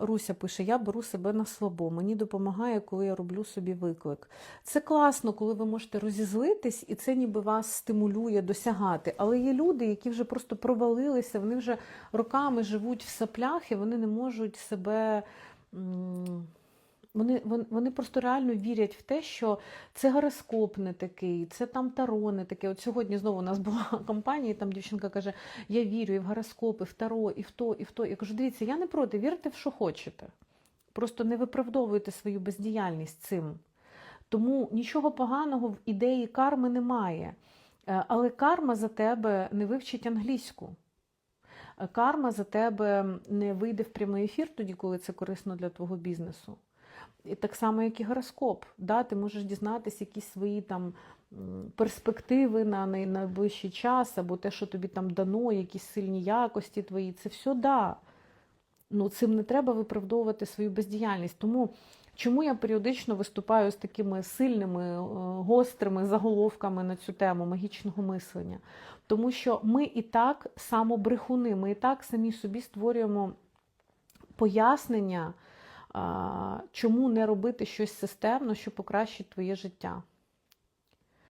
Руся пише: Я беру себе на слабо. Мені допомагає, коли я роблю собі виклик. Це класно, коли ви можете розізлитись, і це ніби вас стимулює досягати. Але є люди, які вже просто провалилися, вони вже роками живуть в саплях і вони не можуть себе. Вони, вони, просто реально вірять в те, що це гороскоп не такий, це там таро не таке. От сьогодні знову у нас була компанія, і там дівчинка каже: Я вірю і в гороскоп, і в таро, і в то, і в то. Я кажу, дивіться, я не проти, вірте в що хочете. Просто не виправдовуйте свою бездіяльність цим. Тому нічого поганого в ідеї карми немає. Е, Але карма за тебе не вивчить англійську. Е, Карма за тебе не вийде в прямий ефір тоді, коли це корисно для твого бізнесу. І так само, як і гороскоп. Да? Ти можеш дізнатися якісь свої там перспективи на найближчий час, або те, що тобі там дано, якісь сильні якості твої. Це все да. Ну, цим не треба виправдовувати свою бездіяльність. Тому чому я періодично виступаю з такими сильними, е, гострими заголовками на цю тему магічного мислення? Тому що ми і так самобрехуни, ми і так самі собі створюємо пояснення, чому не робити щось системно, що покращить твоє життя.